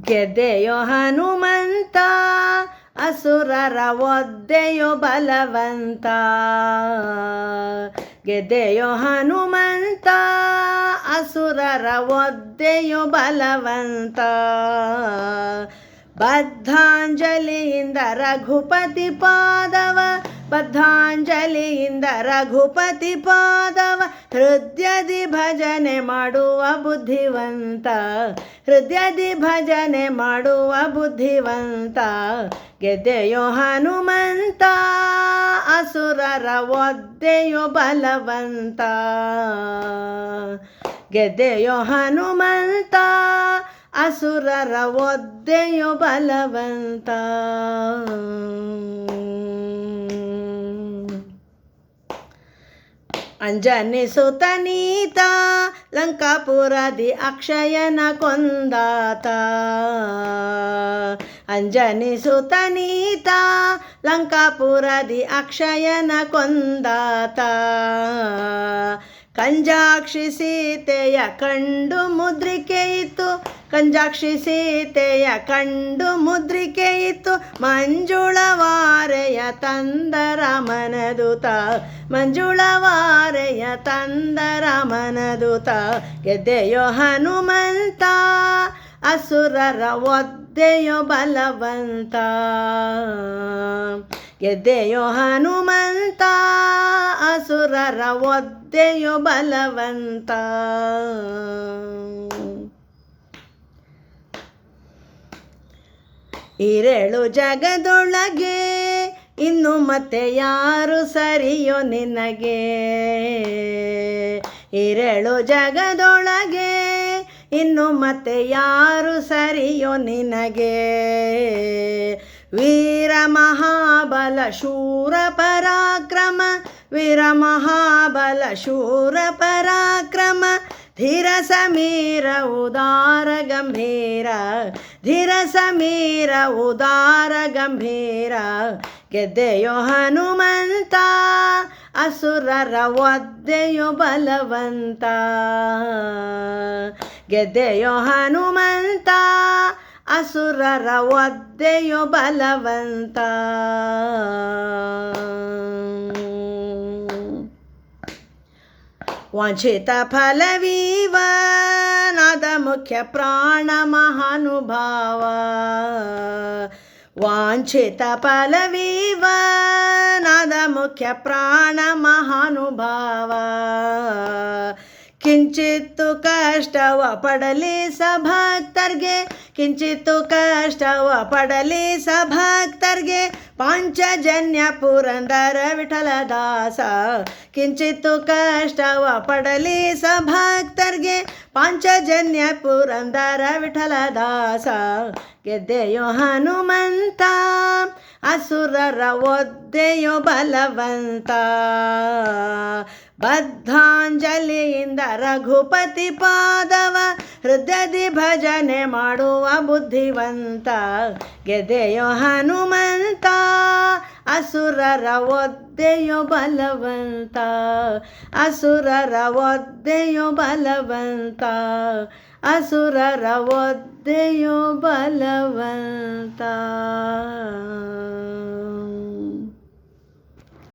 ಗೆದ್ದೆಯೋ ಹನುಮಂತ, ಅಸುರರ ಒದ್ದೆಯೋ ಬಲವಂತ. ಗೆದೆಯೋ ಹನುಮಂತ, ಅಸುರರ ಒದ್ದೆಯೋ ಬಲವಂತ. ಬದ್ಧಾಂಜಲಿಯಿಂದ ರಘುಪತಿ ಪಾದವ, ಬದ್ಧಾಂಜಲಿಯಿಂದ ರಘುಪತಿ ಪಾದವ. ಹೃದಯದಿ ಭಜನೆ ಮಾಡುವ ಬುದ್ಧಿವಂತ, ಹೃದಯದಿ ಭಜನೆ ಮಾಡುವ ಬುದ್ಧಿವಂತ ಗೆದ್ದೆಯೋ ಹನುಮಂತ, ಅಸುರರ ಒದ್ದೆಯೋ ಬಲವಂತ. ಗೆದ್ದೆಯೋ ಹನುಮಂತ, ಅಸುರರ ಒದ್ದೆಯೋ ಬಲವಂತ. ಅಂಜನಿ ಸುತನೀತ, ಲಂಕಾಪುರದಿ ಅಕ್ಷಯನ ಕೊಂದಾತ. ಅಂಜನಿ ಸುತನೀತ, ಲಂಕಾಪುರದಿ ಅಕ್ಷಯನ ಕೊಂದಾತ. ಕಂಜಾಕ್ಷಿ ಸೀತೆಯ ಕಂಡು ಮುದ್ರಿಕೆ ಇತ್ತು, ಕಂಜಾಕ್ಷಿ ಸೀತೆಯ ಕಂಡು ಮುದ್ರಿಕೆ ಇತ್ತು. ಮಂಜುಳವಾರೆಯ ತಂದರ ಮನದುತ ಮಂಜುಳವಾರೆಯ ತಂದರ ಮನದುತ, ಗೆದ್ದೆಯೋ ಹನುಮಂತ, ಅಸುರರ ಒದ್ದೆಯೋ ಬಲವಂತ. ಗೆದ್ದೆಯೋ ಹನುಮಂತ, ಅಸುರರ ಒದ್ದೆಯೋ ಬಲವಂತ. ಇರೆಳು ಜಗದೊಳಗೆ ಇನ್ನು ಮತ್ತೆ ಯಾರು ಸರಿಯೋ ನಿನಗೆ? ಇರಳು ಜಗದೊಳಗೆ. ಇನ್ನು ಮತ್ತೆ ಯಾರು ಸರಿಯೋ ನಿನಗೆ? ವೀರ ಮಹಾಬಲ ಶೂರ ಪರಾಕ್ರಮ, ವೀರ ಮಹಾಬಲ ಶೂರ ಪರಾಕ್ರಮ, ಧೀರ ಸಮೀರ ಉದಾರ ಗಂಭೀರ, ಧೀರ ಸಮೀರ ಉದಾರ ಗಂಭೀರ ಗೆದ್ದೆಯೋ ಹನುಮಂತ ಅಸುರರ ಒದ್ದೆಯೋ ಬಲವಂತ. ಗೆದ್ದೆಯೋ ಹನುಮಂತ ಅಸುರರ ಒದ್ದೆಯೋ ಬಲವಂತ. ವಾಂಛಿತ ಫಲವೀವ ಮುಖ್ಯ ಪ್ರಾಣ ಮಹಾನುಭಾವ. ವಾಂಛಿತ ಪಲವೀವ ನಾದ ಮುಖ್ಯ ಪ್ರಾಣ ಮಹಾನುಭಾವ. ಕಿಂಚಿತ್ತು ಕಷ್ಟವ ಪಡಲಿ ಸಭಕ್ತರ್ಗೆ ಕಿಂಚಿತ್ತು ಕಷ್ಟವ ಪಡಲಿ ಸಭಕ್ತರ್ಗೆ ಪಾಂಚಜನ್ಯ ಪುರಂದರ ವಿಠಲದಾಸ. ಕಿಂಚಿತ್ತು ಕಷ್ಟವ ಪಡಲಿ ಸಭಕ್ತರ್ಗೆ ಪಾಂಚಜನ್ಯ ಪುರಂದರ ವಿಠಲದಾಸ. ಗೆದ್ದೆಯೋ ಹನುಮಂತ, ಅಸುರರ ಒದ್ದೆಯೋ ಬಲವಂತ. ಬದ್ಧಾಂಜಲಿಯಿಂದ ರಘುಪತಿ ಪಾದವ ಹೃದಯದಿ ಭಜನೆ ಮಾಡುವ ಬುದ್ಧಿವಂತ ಗೆದೆಯೋ ಹನುಮಂತ, ಅಸುರರ ಒದ್ದೆಯೋ ಬಲವಂತ, ಅಸುರರ ಒದ್ದೆಯೋ ಬಲವಂತ, ಅಸುರರ ಒದ್ದೆಯೋ ಬಲವಂತ.